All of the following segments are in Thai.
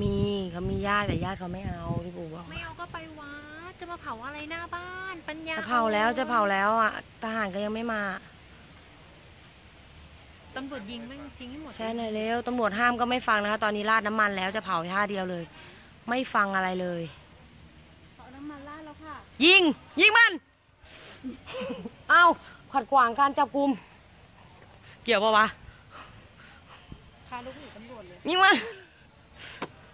มีเขามีญาติแต่ญาติเขาไม่เอาที่ปู่บอกไม่เอาก็ไปวัดจะมาเผาอะไรหน้าบ้าน ปัญญาจะเผาแล้วจะเผาแล้วอะทหารก็ยังไม่มาตำรวจยิงแม่งทิ้งให้หมดใช่หน่อยเร็วตำรวจห้ามก็ไม่ฟังนะคะ ตอนนี้ราดน้ำมันแล้วจะเผาท่าเดียวเลย ไม่ฟังอะไรเลยเอาน้ำมันราดแล้วค่ะ ยิง ยิงมัน เอาขัดขวางการจับกุม เกี่ยวปะวะพาลูกหนีตำรวจเลยยิงมัน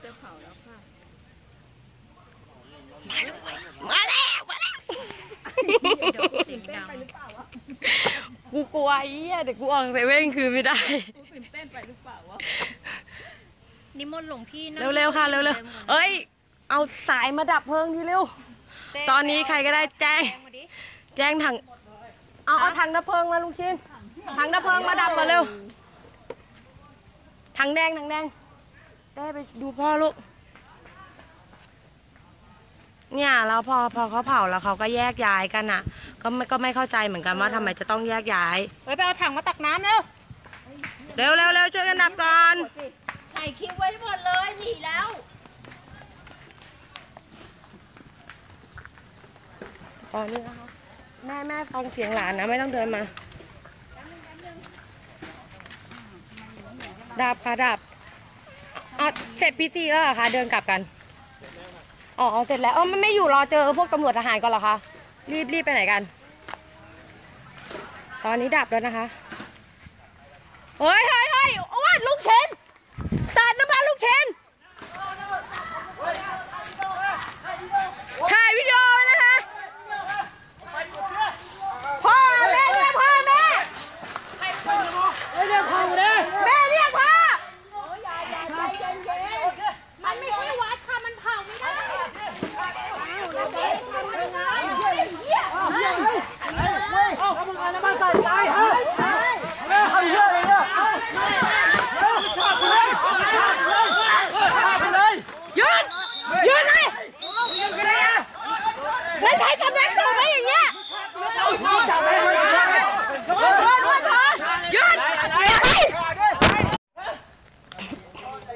จะเผาแล้วค่ะมาแล้วมาแล้วเสียงดังกูกลัวไอ้เหี้ยเดี๋ยวกูออกเซเว่นคืนไม่ได้นิมนต์หลวงพี่นะเร็วๆค่ะเร็วๆเอ้ย เอาสายมาดับเพลิงทีเร็ว ตอนนี้ใครก็ได้แจ้งแจ้งมาดิแจ้งถัง เอาเอาถังดับเพลิงมาลุงชินถังดับเพลิงมาดับมาเร็วถังแดงถังแดง ได้ไปดูพ่อลูก เนี่ยแล้วพอพอเขาเผาแล้วเขาก็แยกย้ายกันอะ ก็ไม่ก็ไม่เข้าใจเหมือนกันว่าทำไมจะต้องแยกย้าย เฮ้ยไปเอาถังมาตักน้ำเร็ว เร็วเร็วเร็วช่วยกันดับก่อน ถ่ายคลิปไว้หมดเลยหนีแล้ว ตอนนี้นะคะแม่แม่ฟังเสียงหลานนะ ไม่ต้องเดินมา ดับค่ะดับอ๋อ เสร็จพีซีแล้วเหรอคะเดินกลับกันอ๋อเสร็จแล้วเออไม่ไม่อยู่รอเจอพวกตำรวจทหารก่อนเหรอคะรีบรีบไปไหนกัน ตอนนี้ดับแล้วนะคะเฮ้ยเฮ้ยเฮ้ยโอ้ยลูกเชนสาดน้ำมันลูกเชนถ่ายวิดีโอไว้นะคะ พ่อแม่เรียกพ่อแม่ไม่เรียกพ่อเลยแม่เรียกพ่อ มันไม่ใช่วัดค่ะ มันเผาไม่ได้ หยุดหยุดเลยไม่ใช่สำนักสงฆ์ไหมอย่างเงี้ยหยุดหยุดหยุด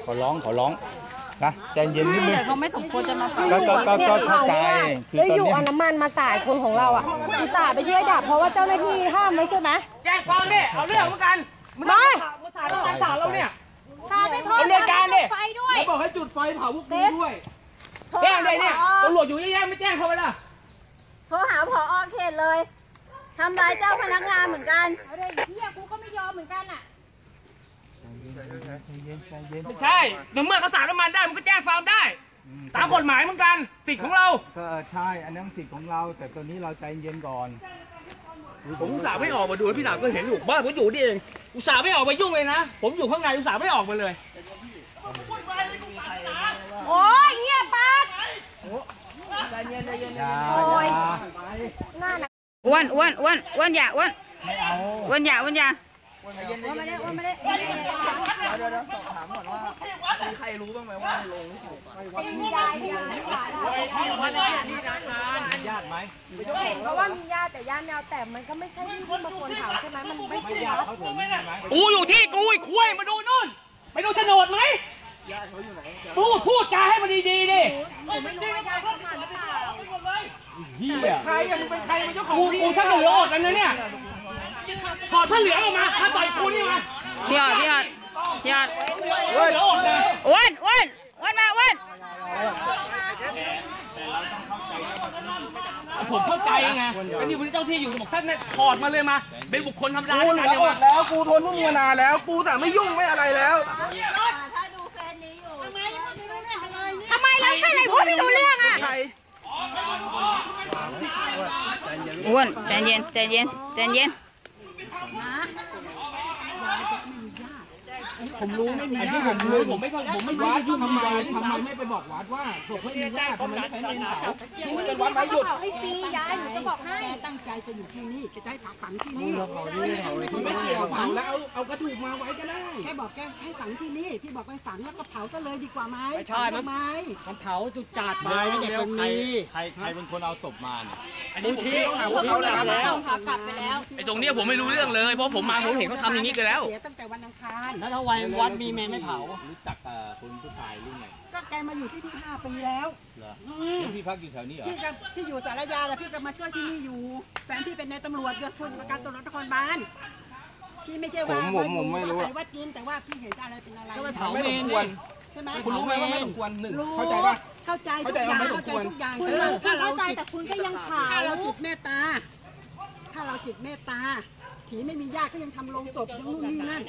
ข อร้องขอร้องนะใจเย็นนิดนึง เขาไม่สมควรจะมาก็ก็ก็ก็เข้าใจคือแล้วตอนอยู่เนี้ย เอาน้ำมันมาสาดคนของเราอะอุตส่าห์ไปช่วยดับเพราะว่าเจ้าหน้าที่ห้ามไว้ใช่ไหมแจ้งความเนี่ยเอาเรื่องเหมือนกันมึงมามึงถ่ายมึงถ่ายสาวเราเนี่ย พาไปทอดเอาเรื่องการดิ ไฟด้วยบอกให้จุดไฟเผาพวกกูด้วย แจ้งเลยเนี่ยตำรวจอยู่เยอะแยะไม่แจ้งเขาไปล่ะโทรหาผอเขตเลย ทำร้ายเจ้าพนักงานเหมือนกัน เอาเลยเฮียกูก็ไม่ยอมเหมือนกันอะ ไม่ใช่ในเมื่อเขาสาดน้ำมันได้มึงก็แจ้งความได้ ตามกฎหมายเหมือนกันสิทธิ์ของเรา ก็ใช่อันนั้นสิทธิ์ของเรา แต่ตอนนี้เราใจเย็นก่อนผมอุตส่าห์ไม่ออกมาดูพี่สาวก็เห็นอยู่บ้านผมอยู่นี่เองอุตส่าห์ไม่ออกมายุ่งเลยนะ ผมอยู่ข้างในอุตส่าห์ไม่ออกมาเลยโอ้ยเงียบปากอย่าโอ้ยอย่าหน้าหนักอ้วนอ้วนอ้วนอ้วนอย่า อ้วนไม่เอาอ้วนอย่าอ้วนอย่าญาติไหมเพราะว่ามีญาติแต่ญาติไม่เอาแต่มันก็ไม่ใช่ที่ที่มาควรเผาใช่ไหมมันไม่ใช่เนาะเขาถึงไหมกูอยู่ที่กูไอ้คุยมาดูนู่นไปดูโฉนดไหมพูดพูดจาให้มันดีๆดิไม่รู้ว่าญาติเข้ามาหรือเปล่าเฮียใครอะมึงเป็นใครเป็นเจ้าของกูที่กูถ้าเหลืออดแล้วนะเนี่ย ถอดถ้าเหลือออกมาถ้าต่อยกูนี่มาพี่ยอดพี่ยอดพี่ยอดเหลืออดเลยอ้วนอ้วนอ้วนมาอ้วนผมเข้าใจไงเป็นนี่เป็นเจ้าที่อยู่บอกท่านเนี่ยถอดมาเลยมา เป็นบุคคลธรรมดากูด้วยเหกัลืนอเนี่ยอมาดแล้วกูทนพวกมึงมานานแล้วกูแต่ไม่ยุ่งไม่อะไรแล้วถ้าดูเฟซนี้อยู่ทำไมเราให้อะไรพูดไม่รู้เรื่องอะใครอ้วนใจเย็นใจเย็นใจเย็น 干嘛？ ผมรู้ไม่มีอันที่ผมรู้ผมไม่ค่อยผมไม่วัได้ดยุ่งทำไมทำไมทำไมไม่ไปบอกวัดว่าผมไม่มีญาติทำไมไม่ไปเมนเผานี่มันเป็นวัดไม้หยุดให้ฟรียายหนูจะบอกให้ตั้งใจจะอยู่ที่นี่จะให้ผักฝังที่นี่มันไม่เกี่ยวเผาแล้วเอาเอากระดูกมาไว้ก็ได้แกบอกแกให้ฝังที่นี่พี่บอกไปฝังแล้วก็เผาก็เลยดีกว่าไหมไม่ใช่มันทำไมมันเผาจุดจัดไปเดี๋ยวใครใครใครเป็นคนเอาศพมาเนี่ยอันนี้ผมที่ผมเขาแล้วไอ้ตรงเนี้ยผมไม่รู้เรื่องเลยเพราะผมมาผมเห็นเขาทำอย่างนี้กันแล้วเสียตั้งแต่วันอังคารแล้วถ้าวันวัดมีเมนไม่เผา รู้จักกับคุณผู้ชายหรือไงก็แกมาอยู่ที่นี่ห้าปีแล้วอืมพี่พักอยู่แถวนี้เหรอพี่ก็พี่อยู่สารยาแล้วพี่ก็มาช่วยที่นี่อยู่แฟนพี่เป็นนายตำรวจเดือดผู้ประกันตำรวจนครบาลพี่ไม่ใช่ว่าผมผมผมไม่รู้ว่าใครวัดกินแต่ว่าพี่เห็นอะไรเป็นอะไรก็ไปเผาไม่เมสมน ควรใช่ไหมคุณรู้ไหมว่าไม่สมควรหนึ่งรู้เข้าใจป่ะ เข้าใจทุกอย่างเข้าใจเข้าว่าไม่สมควรใจทุกอย่างคุณเออคุณถ้าเราเข้าใจจิตแต่คุณก็ยังเผาถ้าเราจิตเมตตา ถ้าเราจิตเมตตา ผีไม่มีญาติก็ยังทำโลงศพยังนู่นนี่นั่น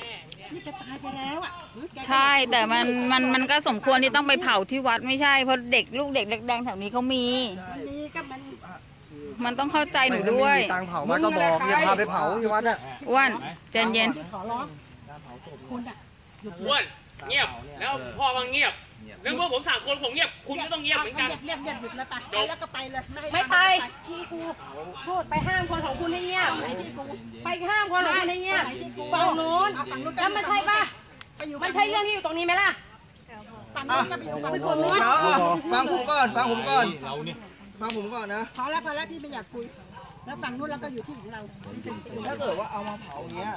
นี่แกตายไปแล้วอะแกก็ใช่แต่มันมันมันก็สมควรที่ต้องไปเผาที่วัดไม่ใช่เพราะเด็กลูกเด็กเล็กแดงแถวนี้เขามี มันมีก็มันมันต้องเข้าใจหนูด้วยตังเผามาก็บอกอย่าพาไปเผาที่วัดอะอ้วนใจเย็น ขอร้องคุณอะหยุดอ้วนเงียบ แล้วพ่อก็เงียบ นึกว่าผมสามคนผมเงียบคุณก็ต้องเงียบเหมือนกัน เงียบเงียบหยุดแล้วไปจบแล้วก็ไปเลยให้ไม่ไปที่กูพูดไปห้ามคนของคุณให้เงียบไปที่กูไปห้ามคนของคุณให้เงียบไปที่กูฝั่งนู้นเอาฝั่งนู้นแล้วมันใช่ปะไปอยู่มันใช่เรื่องที่อยู่ตรงนี้ไหมล่ะฝั่งนู้นก็ไปอยู่ฝั่งนู้นฟังผมก่อนฟังผมก่อนเราเนี่ยฟังผมก่อนนะพอแล้วพอแล้วพี่ไม่อยากคุยแล้วฝั่งนู้นเราก็อยู่ที่ของเราที่เป็นถ้าเกิดว่าเอามาเผาอย่างเงี้ย